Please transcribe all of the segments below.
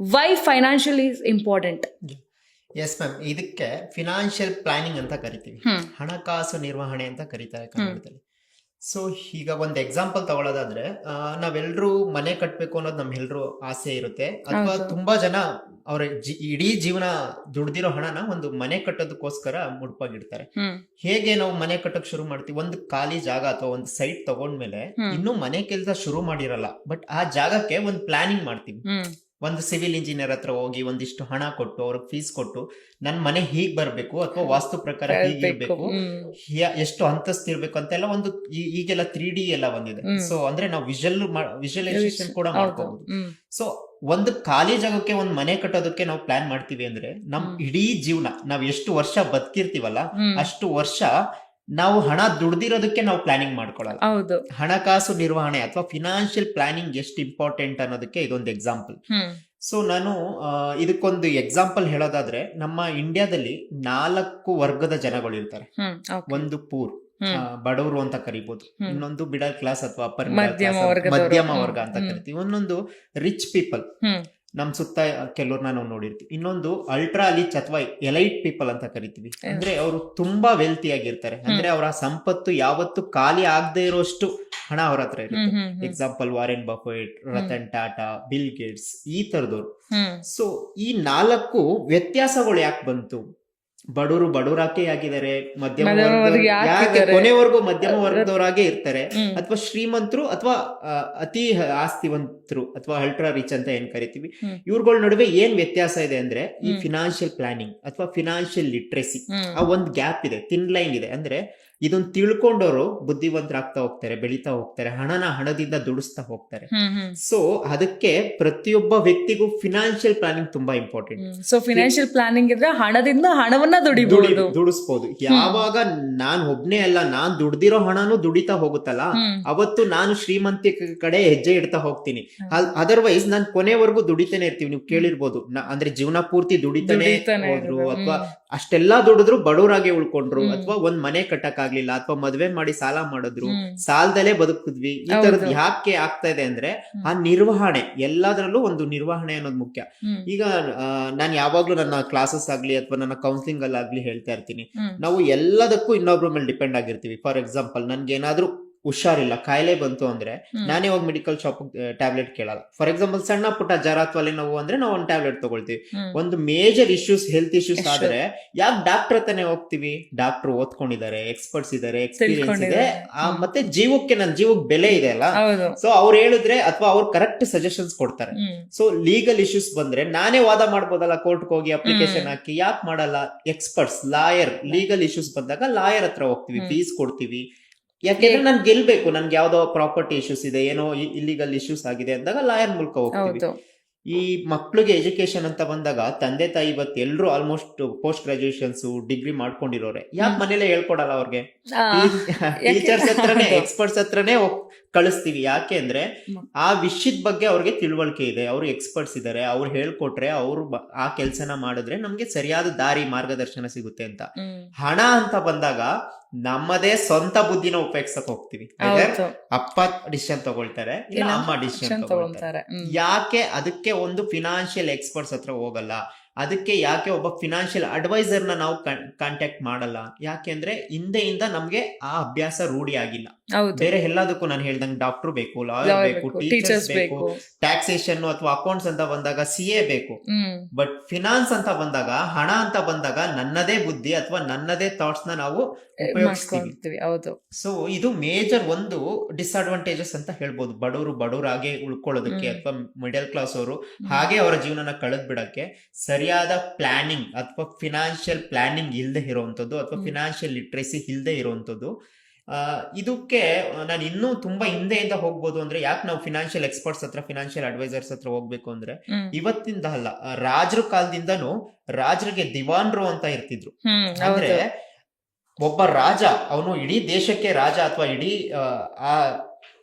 Why financial is important yes ma'am ಇದಕ್ಕೆ financial planning ಅಂತ ಕರಿತೀವಿ. ಹಣಕಾಸು ನಿರ್ವಹಣೆ ಅಂತ ಕರೀತಾರೆ ಕನ್ನಡದಲ್ಲಿ. ಸೊ ಈಗ ಒಂದು ಎಕ್ಸಾಂಪಲ್ ತಗೊಳ್ಳೋದಾದ್ರೆ ನಾವೆಲ್ಲರೂ ಮನೆ ಕಟ್ಟಬೇಕು ಅನ್ನೋದು ಎಲ್ರು ಆಸೆ ಇರುತ್ತೆ. ಅಥವಾ. ತುಂಬಾ ಜನ ಅವ್ರ ಇಡೀ ಜೀವನ ದುಡ್ದಿರೋ ಹಣನ ಒಂದು ಮನೆ ಕಟ್ಟೋದಕ್ಕೋಸ್ಕರ ಮುಡ್ಪಾಗಿಡ್ತಾರೆ. ಹೇಗೆ ನಾವು ಮನೆ ಕಟ್ಟಕ್ ಶುರು ಮಾಡ್ತೀವಿ? ಒಂದು ಖಾಲಿ ಜಾಗ ಅಥವಾ ಒಂದು ಸೈಟ್ ತಗೊಂಡ್ಮೇಲೆ. ಇನ್ನೂ ಮನೆ ಕೆಲಸ ಶುರು ಮಾಡಿರಲ್ಲ. ಬಟ್ ಆ ಜಾಗಕ್ಕೆ ಒಂದು ಪ್ಲಾನಿಂಗ್ ಮಾಡ್ತೀವಿ. ಒಂದು ಸಿವಿಲ್ ಇಂಜಿನಿಯರ್ ಹತ್ರ ಹೋಗಿ ಒಂದಿಷ್ಟು ಹಣ ಕೊಟ್ಟು ಅವ್ರಿಗೆ ಫೀಸ್ ಕೊಟ್ಟು ನನ್ನ ಮನೆ ಹೀಗ್ ಬರ್ಬೇಕು ಅಥವಾ ವಾಸ್ತು ಪ್ರಕಾರ ಹೀಗಿರ್ಬೇಕು ಎಷ್ಟು ಅಂತಸ್ತು ಇರ್ಬೇಕು ಅಂತೆಲ್ಲ ಒಂದು ಈಗೆಲ್ಲ ತ್ರೀ ಡಿ ಎಲ್ಲ ಬಂದಿದೆ. ಸೊ ಅಂದ್ರೆ ನಾವು ವಿಜುವಲ್ ವಿಜುವಲೈಸೇಷನ್ ಕೂಡ ಹೌದು. ಮಾಡ್ಕೋಬಹುದು ಸೊ ಒಂದು ಖಾಲಿ ಜಾಗಕ್ಕೆ ಒಂದು ಮನೆ ಕಟ್ಟೋದಕ್ಕೆ ನಾವು ಪ್ಲಾನ್ ಮಾಡ್ತೀವಿ ಅಂದ್ರೆ ನಮ್. ಇಡೀ ಜೀವನ ನಾವ್ ಎಷ್ಟು ವರ್ಷ ಬದುಕಿರ್ತೀವಲ್ಲ ಅಷ್ಟು ವರ್ಷ ನಾವು ಹಣ ದುಡ್ದಿರೋದಕ್ಕೆ ನಾವು ಪ್ಲಾನಿಂಗ್ ಮಾಡ್ಕೊಳ್ಳಲ್ಲ. ಹೌದು. ಹಣಕಾಸು ನಿರ್ವಹಣೆ ಅಥವಾ ಫಿನಾನ್ಷಿಯಲ್ ಪ್ಲಾನಿಂಗ್ ಎಷ್ಟು ಇಂಪಾರ್ಟೆಂಟ್ ಅನ್ನೋದಕ್ಕೆ ಇದೊಂದು ಎಕ್ಸಾಂಪಲ್ ಸೊ ನಾನು ಇದಕ್ಕೊಂದು ಎಕ್ಸಾಂಪಲ್ ಹೇಳೋದಾದ್ರೆ ನಮ್ಮ ಇಂಡಿಯಾದಲ್ಲಿ ನಾಲ್ಕು ವರ್ಗದ ಜನಗಳು ಇರ್ತಾರೆ. ಒಂದು ಪೂರ್ ಬಡವರು ಅಂತ ಕರಿಬಹುದು ಇನ್ನೊಂದು ಮಿಡಲ್ ಕ್ಲಾಸ್ ಅಥವಾ ಅಪ್ಪರ್ ಮಧ್ಯಮ ವರ್ಗ ಅಂತ. ಕರಿತೀವಿ. ಒಂದೊಂದು ರಿಚ್ ಪೀಪಲ್ ನಮ್ ಸುತ್ತ ಕೆಲವ್ರನ್ನ ನಾವು ನೋಡಿರ್ತೀವಿ. ಇನ್ನೊಂದು ಅಲ್ಟ್ರಾ ರಿಚ್ ಅಥವಾ ಎಲೈಟ್ ಪೀಪಲ್ ಅಂತ ಕರಿತೀವಿ. ಅಂದ್ರೆ ಅವರು ತುಂಬಾ ವೆಲ್ತಿ ಆಗಿರ್ತಾರೆ. ಅಂದ್ರೆ ಅವರ ಸಂಪತ್ತು ಯಾವತ್ತು ಖಾಲಿ ಆಗದೆ ಇರೋಷ್ಟು ಹಣ ಅವ್ರ ಹತ್ರ ಇರುತ್ತೆ. Example Warren Buffett Ratan Tata Bill Gates ಈ ತರದವ್ರು. ಸೊ ಈ ನಾಲ್ಕು ವ್ಯತ್ಯಾಸಗಳು ಯಾಕೆ ಬಂತು? ಬಡವರು ಬಡವರಾಕೆ ಆಗಿದ್ದಾರೆ ಮಧ್ಯಮ ಯಾಕೆ ಕೊನೆವರೆಗೂ ಮಧ್ಯಮ ವರ್ಗದವರಾಗೆ ಇರ್ತಾರೆ? ಅಥವಾ ಶ್ರೀಮಂತರು ಅಥವಾ ಅತಿ ಆಸ್ತಿವಂತರು ಅಥವಾ ಅಲ್ಟ್ರಾ ರಿಚ್ ಅಂತ ಏನ್ ಕರಿತೀವಿ? ಇವ್ರಗಳ ನಡುವೆ ಏನ್ ವ್ಯತ್ಯಾಸ ಇದೆ ಅಂದ್ರೆ ಈ. ಫಿನಾನ್ಷಿಯಲ್ ಪ್ಲಾನಿಂಗ್ ಅಥವಾ ಫಿನಾನ್ಷಿಯಲ್ ಲಿಟ್ರೆಸಿ ಆ ಒಂದ್ ಗ್ಯಾಪ್ ಇದೆ ತಿನ್ ಲೈನ್ ಇದೆ. ಅಂದ್ರೆ ಇದನ್ನ ತಿಳ್ಕೊಂಡವರು ಬುದ್ಧಿವಂತರಾಗ್ತಾ ಹೋಗ್ತಾರೆ ಬೆಳೀತಾ ಹೋಗ್ತಾರೆ ಹಣನ ಹಣದಿಂದ ದುಡಿಸ್ತಾ ಹೋಗ್ತಾರೆ. ಸೊ ಅದಕ್ಕೆ ಪ್ರತಿಯೊಬ್ಬ ವ್ಯಕ್ತಿಗೂ ಫಿನಾನ್ಷಿಯಲ್ ಪ್ಲಾನಿಂಗ್ ತುಂಬಾ ಇಂಪಾರ್ಟೆಂಟ್ ಸೊ ಫಿನಾನ್ಷಿಯಲ್ ಪ್ಲಾನಿಂಗ್ ಇದ್ರೆ ಹಣದಿಂದ ಹಣವನ್ನ ದುಡಿಬಹುದು ದುಡಿಸ್ಬೋದು. ಯಾವಾಗ ನಾನ್ ಒಬ್ನೇ ಅಲ್ಲ ನಾನ್ ದುಡ್ದಿರೋ ಹಣನು ದುಡಿತಾ ಹೋಗುತ್ತಲ್ಲ ಅವತ್ತು ನಾನು ಶ್ರೀಮಂತಿ ಕಡೆ ಹೆಜ್ಜೆ ಇಡ್ತಾ ಹೋಗ್ತೀನಿ. ಅದರ್ವೈಸ್ ನಾನ್ ಕೊನೆವರೆಗೂ ದುಡಿತಾನೆ ಇರ್ತೀವಿ. ನೀವು ಕೇಳಿರ್ಬೋದು. ಅಂದ್ರೆ ಜೀವನ ಪೂರ್ತಿ ದುಡಿತಾನೆ ಹೋದ್ರು ಅಥವಾ. ಅಷ್ಟೆಲ್ಲಾ ದುಡಿದ್ರು ಬಡವರಾಗೆ ಉಳ್ಕೊಂಡ್ರು. ಅಥವಾ ಒಂದ್ ಮನೆ ಕಟ್ಟಕ್ ಆಗ್ಲಿಲ್ಲ ಅಥವಾ ಮದ್ವೆ ಮಾಡಿ ಸಾಲ ಮಾಡಿದ್ರು ಸಾಲದಲ್ಲೇ ಬದುಕಿದ್ವಿ ಈ. ತರದ್ ಯಾಕೆ ಆಗ್ತಾ ಇದೆ ಅಂದ್ರೆ ಆ ನಿರ್ವಹಣೆ ಎಲ್ಲದರಲ್ಲೂ ಒಂದು ನಿರ್ವಹಣೆ ಅನ್ನೋದು ಮುಖ್ಯ. ಈಗ ನಾನು ಯಾವಾಗ್ಲೂ ನನ್ನ ಕ್ಲಾಸಸ್ ಆಗ್ಲಿ ಅಥವಾ ನನ್ನ ಕೌನ್ಸಿಲಿಂಗ್ ಅಲ್ಲಾಗ್ಲಿ ಹೇಳ್ತಾ ಇರ್ತೀನಿ ನಾವು ಎಲ್ಲದಕ್ಕೂ ಇನ್ನೊಬ್ರ ಮೇಲೆ ಡಿಪೆಂಡ್ ಆಗಿರ್ತೀವಿ ಫಾರ್ ಎಕ್ಸಾಂಪಲ್ ನನ್ಗೆ ಏನಾದ್ರೂ ಹುಷಾರಿಲ್ಲ ಕಾಯಿಲೆ ಬಂತು ಅಂದ್ರೆ. ನಾನೇ ಹೋಗಿ ಮೆಡಿಕಲ್ ಶಾಪ್ ಟ್ಯಾಬ್ಲೆಟ್ ಕೇಳಲ್ಲ. ಫಾರ್ ಎಕ್ಸಾಂಪಲ್ ಸಣ್ಣ ಪುಟ್ಟ ಜ್ವರ ಅಥವಾ ನೋವು ಅಂದ್ರೆ ನಾವು ಒಂದು ಟ್ಯಾಬ್ಲೆಟ್ ತಗೊಳ್ತೀವಿ. ಒಂದು ಮೇಜರ್ ಇಶ್ಯೂಸ್ ಹೆಲ್ತ್ ಇಶ್ಯೂಸ್. ಆದ್ರೆ ಯಾಕೆ ಡಾಕ್ಟರ್ ಹತ್ರನೇ ಹೋಗ್ತೀವಿ? ಡಾಕ್ಟರ್ ಓದ್ಕೊಂಡಿದ್ದಾರೆ ಎಕ್ಸ್ಪರ್ಟ್ಸ್ ಇದಾರೆ ಎಕ್ಸ್ಪೀರಿಯನ್ಸ್ ಇದೆ. ಆ, ಮತ್ತೆ ಜೀವಕ್ಕೆ ನನ್ನ ಜೀವಕ್ಕೆ ಬೆಲೆ ಇದೆ ಅಲ್ಲ? ಸೊ ಅವ್ರು ಹೇಳಿದ್ರೆ ಅಥವಾ ಅವ್ರು ಕರೆಕ್ಟ್ ಸಜೆಷನ್ಸ್ ಕೊಡ್ತಾರೆ. ಸೊ ಲೀಗಲ್ ಇಶ್ಯೂಸ್ ಬಂದ್ರೆ ನಾನೇ ವಾದ ಮಾಡ್ಬೋದಲ್ಲ ಕೋರ್ಟ್ಗೆ ಹೋಗಿ ಅಪ್ಲಿಕೇಶನ್ ಹಾಕಿ ಯಾಕೆ ಮಾಡಲ್ಲ? ಎಕ್ಸ್ಪರ್ಟ್ಸ್ ಲಾಯರ್ ಲೀಗಲ್ ಇಶ್ಯೂಸ್ ಬಂದಾಗ ಲಾಯರ್ ಹತ್ರ ಹೋಗ್ತೀವಿ ಫೀಸ್ ಕೊಡ್ತೀವಿ. ಯಾಕೆಂದ್ರೆ ನಾನು ಗೆಲ್ಬೇಕು. ನನ್ಗೆ ಯಾವ್ದೋ ಪ್ರಾಪರ್ಟಿ ಇಶ್ಯೂಸ್ ಇದೆ ಏನೋ ಇಲ್ಲಿಗಲ್ ಇಶ್ಯೂಸ್ ಆಗಿದೆ ಅಂದಾಗ ಲಾಯರ್ ಮೂಲಕ ಹೋಗ್ತೀವಿ. ಈ ಮಕ್ಳಿಗೆ ಎಜುಕೇಶನ್ ಅಂತ ಬಂದಾಗ ತಂದೆ ತಾಯಿ ಇವತ್ತು ಎಲ್ಲರೂ ಆಲ್ಮೋಸ್ಟ್ ಪೋಸ್ಟ್ ಗ್ರಾಜುಯೇಷನ್ಸ್ ಡಿಗ್ರಿ ಮಾಡ್ಕೊಂಡಿರೋರೆ. ಯಾಕೆ. ಮನೇಲೆ ಹೇಳ್ಕೊಡಲ್ಲ ಅವ್ರಿಗೆ? ಟೀಚರ್ಸ್ ಹತ್ರನೇ ಎಕ್ಸ್ಪರ್ಟ್ಸ್ ಹತ್ರನೇ ಕಳಿಸ್ತೀವಿ. ಯಾಕೆ ಅಂದ್ರೆ ಆ ವಿಷಯದ ಬಗ್ಗೆ ಅವ್ರಿಗೆ ತಿಳುವಳಿಕೆ ಇದೆ. ಅವ್ರು ಎಕ್ಸ್ಪರ್ಟ್ಸ್ ಇದ್ದಾರೆ ಅವ್ರು ಹೇಳ್ಕೊಟ್ರೆ ಅವ್ರು ಆ ಕೆಲಸನ ಮಾಡಿದ್ರೆ ನಮ್ಗೆ ಸರಿಯಾದ ದಾರಿ ಮಾರ್ಗದರ್ಶನ ಸಿಗುತ್ತೆ ಅಂತ. ಹಣ ಅಂತ ಬಂದಾಗ ನಮ್ಮದೇ ಸ್ವಂತ ಬುದ್ಧಿನ ಉಪಯೋಗಿಸಕ್ ಹೋಗ್ತೀವಿ. ಅಪ್ಪ ಡಿಸಿಷನ್ ತಗೊಳ್ತಾರೆ ಅಮ್ಮ ಡಿಸಿಷನ್ ತಗೊಳ್ತಾರೆ. ಯಾಕೆ ಅದಕ್ಕೆ ಒಂದು ಫಿನಾನ್ಷಿಯಲ್ ಎಕ್ಸ್ಪರ್ಟ್ಸ್ ಹತ್ರ ಹೋಗಲ್ಲ. ಅದಕ್ಕೆ ಯಾಕೆ ಒಬ್ಬ ಫಿನಾನ್ಷಿಯಲ್ ಅಡ್ವೈಸರ್ನ ನಾವು ಕಾಂಟ್ಯಾಕ್ಟ್ ಮಾಡಲ್ಲ? ಯಾಕೆ ಅಂದ್ರೆ ಹಿಂದೆಯಿಂದ ನಮ್ಗೆ ಆ ಅಭ್ಯಾಸ ರೂಢಿ ಆಗಿಲ್ಲ. ಬೇರೆ ಎಲ್ಲದಕ್ಕೂ ನಾನು ಹೇಳ್ದಂಗೆ ಡಾಕ್ಟರ್ ಬೇಕು ಲಾಯರ್ ಬೇಕು ಟೀಚರ್ಸ್ ಬೇಕು ಟ್ಯಾಕ್ಸೇಷನ್ ಅಥವಾ ಅಕೌಂಟ್ಸ್ ಅಂತ ಬಂದಾಗ ಸಿ ಎ ಬೇಕು. ಬಟ್ ಫಿನಾನ್ಸ್ ಅಂತ ಬಂದಾಗ ಹಣ ಅಂತ ಬಂದಾಗ ನನ್ನದೇ ಬುದ್ಧಿ ಅಥವಾ ನನ್ನದೇ ಥಾಟ್ಸ್ನ ನಾವು ಉಪಯೋಗಿಸ್ತೀವಿ. ಹೌದು. ಸೊ ಇದು ಮೇಜರ್ ಒಂದು ಡಿಸ್ಅಡ್ವಾಂಟೇಜಸ್ ಅಂತ ಹೇಳ್ಬೋದು. ಬಡವರು ಬಡವರಾಗೆ ಉಳ್ಕೊಳ್ಳೋದಕ್ಕೆ. ಅಥವಾ ಮಿಡಲ್ ಕ್ಲಾಸ್ ಅವರು ಹಾಗೆ ಅವರ ಜೀವನನ ಕಳೆದ್ ಬಿಡಕ್ಕೆ ಸರಿಯಾದ ಪ್ಲಾನಿಂಗ್ ಅಥವಾ ಫಿನಾನ್ಷಿಯಲ್ ಪ್ಲಾನಿಂಗ್ ಇಲ್ಲದೆ ಇರುವಂತದ್ದು ಅಥವಾ. ಫಿನಾನ್ಷಿಯಲ್ ಲಿಟ್ರೆಸಿ ಇಲ್ಲದೆ ಇರುವಂತದ್ದು ಆ, ಇದಕ್ಕೆ ನಾನು ಇನ್ನೂ ತುಂಬಾ ಹಿಂದೆಯಿಂದ ಹೋಗ್ಬೋದು ಅಂದ್ರೆ ಯಾಕೆ ನಾವು ಫಿನಾನ್ಷಿಯಲ್ ಎಕ್ಸ್ಪರ್ಟ್ಸ್ ಹತ್ರ ಫಿನಾನ್ಷಿಯಲ್ ಅಡ್ವೈಸರ್ಸ್ ಹತ್ರ ಹೋಗ್ಬೇಕು ಅಂದ್ರೆ. ಇವತ್ತಿಂದ ಅಲ್ಲ ರಾಜರ ಕಾಲದಿಂದನೂ ರಾಜರಿಗೆ ದಿವಾನ್ರು ಅಂತ ಇರ್ತಿದ್ರು ಅಂದ್ರೆ ಒಬ್ಬ ರಾಜ ಅವನು ಇಡೀ ದೇಶಕ್ಕೆ ರಾಜ ಅಥವಾ ಇಡೀ ಆ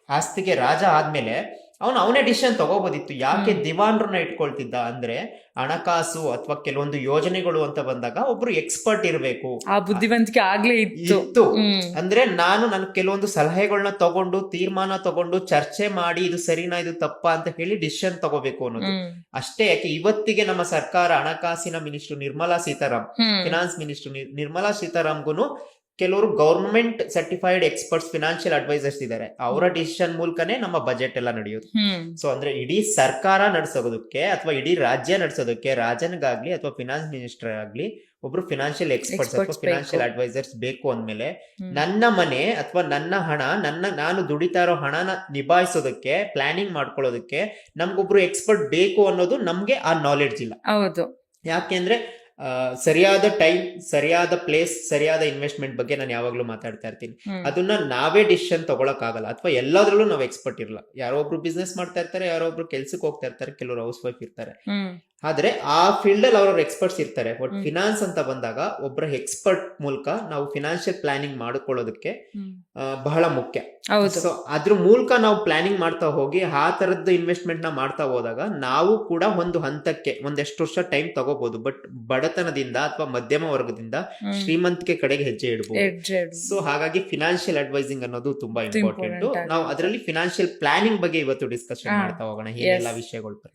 ಆಸ್ತಿಗೆ ರಾಜ ಆದ್ಮೇಲೆ ಅವನು ಅವನೇ ಡಿಸಿಷನ್ ತಗೋಬೋದಿತ್ತು. ಯಾಕೆ. ದಿವಾನ್ರನ್ನ ಇಟ್ಕೊಳ್ತಿದ್ದ ಅಂದ್ರೆ ಹಣಕಾಸು ಅಥವಾ ಕೆಲವೊಂದು ಯೋಜನೆಗಳು ಅಂತ ಬಂದಾಗ ಒಬ್ರು ಎಕ್ಸ್ಪರ್ಟ್ ಇರಬೇಕು. ಆ ಬುದ್ಧಿವಂತಿಕೆ ಆಗ್ಲೇ ಇತ್ತು. ಅಂದ್ರೆ ನಾನು ನನ್ ಕೆಲವೊಂದು ಸಲಹೆಗಳನ್ನ ತಗೊಂಡು ತೀರ್ಮಾನ ತಗೊಂಡು ಚರ್ಚೆ ಮಾಡಿ ಇದು ಸರಿನಾ ಇದು ತಪ್ಪಾ ಅಂತ ಹೇಳಿ ಡಿಸಿಷನ್ ತಗೋಬೇಕು ಅನ್ನೋದು. ಅಷ್ಟೇ ಯಾಕೆ ಇವತ್ತಿಗೆ ನಮ್ಮ ಸರ್ಕಾರ ಹಣಕಾಸಿನ minister Nirmala Sitaram finance minister Nirmala ಸೀತಾರಾಮ್ಗುನು ಕೆಲವರು government certified experts financial advisers ಇದ್ದಾರೆ ಅವರ ಡಿಸಿಷನ್ ಮೂಲಕನೇ ನಮ್ಮ ಬಜೆಟ್ ಎಲ್ಲ ನಡೆಯೋದು. ಸೊ ಅಂದ್ರೆ ಇಡೀ ಸರ್ಕಾರ ನಡೆಸೋದಕ್ಕೆ ಅಥವಾ ಇಡೀ ರಾಜ್ಯ ನಡೆಸೋದಕ್ಕೆ ರಾಜನ್ಗಾಗ್ಲಿ ಅಥವಾ ಫಿನಾನ್ಸ್ ಮಿನಿಸ್ಟರ್ ಆಗ್ಲಿ ಒಬ್ರು ಫಿನಾನ್ಷಿಯಲ್ ಎಕ್ಸ್ಪರ್ಟ್ಸ್ ಅಥವಾ ಫಿನಾನ್ಷಿಯಲ್ ಅಡ್ವೈಸರ್ಸ್ ಬೇಕು ಅಂದ್ಮೇಲೆ ನನ್ನ ಮನೆ ಅಥವಾ ನನ್ನ ಹಣ ನನ್ನ ನಾನು ದುಡಿತಾ ಇರೋ ಹಣನ ನಿಭಾಯಿಸೋದಕ್ಕೆ ಪ್ಲಾನಿಂಗ್ ಮಾಡ್ಕೊಳ್ಳೋದಕ್ಕೆ ನಮ್ಗೊಬ್ರು ಎಕ್ಸ್ಪರ್ಟ್ ಬೇಕು ಅನ್ನೋದು ನಮ್ಗೆ ಆ ನಾಲೆಡ್ಜ್ ಇಲ್ಲ. ಹೌದು. ಯಾಕೆಂದ್ರೆ ಸರಿಯಾದ ಟೈಮ್ ಸರಿಯಾದ ಪ್ಲೇಸ್ ಸರಿಯಾದ ಇನ್ವೆಸ್ಟ್ಮೆಂಟ್ ಬಗ್ಗೆ ನಾನು ಯಾವಾಗ್ಲೂ ಮಾತಾಡ್ತಾ ಇರ್ತೀನಿ. ಅದನ್ನ ನಾವೇ ಡಿಸಿಷನ್ ಆಗಲ್ಲ ಅಥವಾ ಎಲ್ಲದ್ರಲ್ಲೂ ನಾವು ಎಕ್ಸ್ಪರ್ಟ್ ಇರಲ್ಲ. ಯಾರೋ ಒಬ್ರು ಬಿಸ್ನೆಸ್ ಮಾಡ್ತಾ ಇರ್ತಾರೆ ಯಾರೋ ಒಬ್ರು ಕೆಲ್ಸಕ್ಕೆ ಹೋಗ್ತಾ ಇರ್ತಾರೆ ಕೆಲವರು ಹೌಸ್ ವೈಫ್ ಇರ್ತಾರೆ. ಆದ್ರೆ ಆ ಫೀಲ್ಡ್ ಅಲ್ಲಿ ಅವ್ರವ್ರ ಎಕ್ಸ್ಪರ್ಟ್ಸ್ ಇರ್ತಾರೆ ಬಟ್. ಫಿನಾನ್ಸ್ ಅಂತ ಬಂದಾಗ ಒಬ್ಬರ ಎಕ್ಸ್ಪರ್ಟ್ ಮೂಲಕ ನಾವು ಫಿನಾನ್ಷಿಯಲ್ ಪ್ಲಾನಿಂಗ್ ಮಾಡ್ಕೊಳ್ಳೋದಕ್ಕೆ ಬಹಳ ಮುಖ್ಯ ಸೊ ಅದ್ರ ಮೂಲಕ ನಾವು ಪ್ಲಾನಿಂಗ್ ಮಾಡ್ತಾ ಹೋಗಿ ಆ ತರದ್ದು ಇನ್ವೆಸ್ಟ್ಮೆಂಟ್ನ ಮಾಡ್ತಾ ಹೋದಾಗ ನಾವು ಕೂಡ ಒಂದು ಹಂತಕ್ಕೆ ಒಂದೆಷ್ಟು ವರ್ಷ ಟೈಮ್ ತಗೋಬಹುದು ಬಟ್ ಬಡತನದಿಂದ ಅಥವಾ ಮಧ್ಯಮ ವರ್ಗದಿಂದ. ಶ್ರೀಮಂತಿಕೆ ಕಡೆಗೆ ಹೆಜ್ಜೆ ಇಡಬಹುದು. ಸೊ ಹಾಗಾಗಿ ಫಿನಾನ್ಷಿಯಲ್ ಅಡ್ವೈಸಿಂಗ್ ಅನ್ನೋದು ತುಂಬಾ ಇಂಪಾರ್ಟೆಂಟ್. ನಾವು ಅದರಲ್ಲಿ ಫಿನಾನ್ಷಿಯಲ್ ಪ್ಲಾನಿಂಗ್ ಬಗ್ಗೆ ಇವತ್ತು ಡಿಸ್ಕಷನ್ ಮಾಡ್ತಾ ಹೋಗೋಣ ಏನೆಲ್ಲ. ವಿಷಯಗಳು